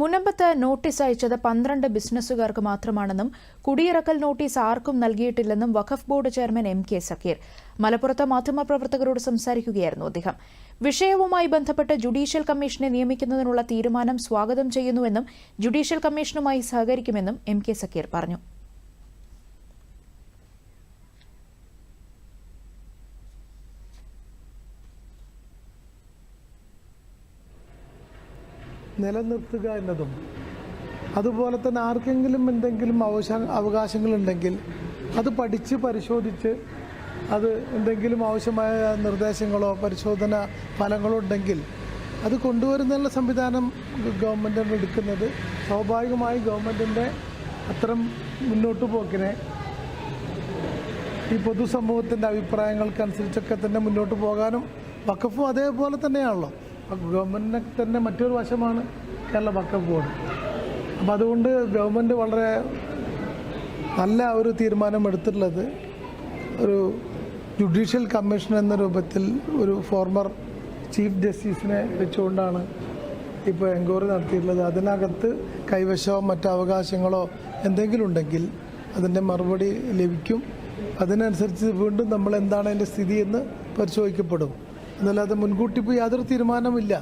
മുനമ്പത്ത് notice അയച്ചത് പന്ത്രണ്ട് ബിസിനസ്സുകാർക്ക് മാത്രമാണെന്നും കുടിയിറക്കൽ നോട്ടീസ് ആർക്കും നൽകിയിട്ടില്ലെന്നും വഖഫ് board chairman M K Zakir. മലപ്പുറത്ത് മാധ്യമപ്രവർത്തകരോട് സംസാരിക്കുകയായിരുന്നു അദ്ദേഹം. വിഷയവുമായി ബന്ധപ്പെട്ട് ജുഡീഷ്യൽ കമ്മീഷനെ നിയമിക്കുന്നതിനുള്ള തീരുമാനം സ്വാഗതം ചെയ്യുന്നുവെന്നും ജുഡീഷ്യൽ കമ്മീഷനുമായി സഹകരിക്കുമെന്നും എം കെ സക്കീർ പറഞ്ഞു. നിലനിർത്തുക എന്നതും അതുപോലെ തന്നെ ആർക്കെങ്കിലും എന്തെങ്കിലും അവശ അവകാശങ്ങളുണ്ടെങ്കിൽ അത് പഠിച്ച് പരിശോധിച്ച് അത് എന്തെങ്കിലും ആവശ്യമായ നിർദ്ദേശങ്ങളോ പരിശോധന ഫലങ്ങളോ ഉണ്ടെങ്കിൽ അത് കൊണ്ടുവരുന്നതിനുള്ള സംവിധാനം ഗവൺമെന്റാണ് എടുക്കുന്നത്. സ്വാഭാവികമായി ഗവൺമെന്റിന്റെ അത്തരം മുന്നോട്ട് പോക്കിനെ ഈ പൊതുസമൂഹത്തിന്റെ അഭിപ്രായങ്ങൾക്കനുസരിച്ചൊക്കെ തന്നെ മുന്നോട്ട് പോകാനും വക്കഫും അതേപോലെ തന്നെയാണല്ലോ. ഗവൺമെന്റിനെ തന്നെ മറ്റൊരു വശമാണ് കേരള വക്കഫ് ബോർഡ്. അപ്പം അതുകൊണ്ട് ഗവൺമെന്റ് വളരെ നല്ല ഒരു തീരുമാനം എടുത്തിട്ടുള്ളത് ഒരു ജുഡീഷ്യൽ കമ്മീഷൻ എന്ന രൂപത്തിൽ ഒരു ഫോർമർ ചീഫ് ജസ്റ്റിസിനെ വെച്ചുകൊണ്ടാണ് ഇപ്പോൾ എൻക്വയറി നടത്തിയിട്ടുള്ളത്. അതിനകത്ത് കൈവശമോ മറ്റു അവകാശങ്ങളോ എന്തെങ്കിലും ഉണ്ടെങ്കിൽ അതിന്റെ മറുപടി ലഭിക്കും. അതിനനുസരിച്ച് വീണ്ടും നമ്മൾ എന്താണ് അതിന്റെ സ്ഥിതി എന്ന് പരിശോധിക്കപ്പെടും. എന്നല്ലാതെ മുൻകൂട്ടി ഇപ്പോൾ യാതൊരു തീരുമാനമില്ല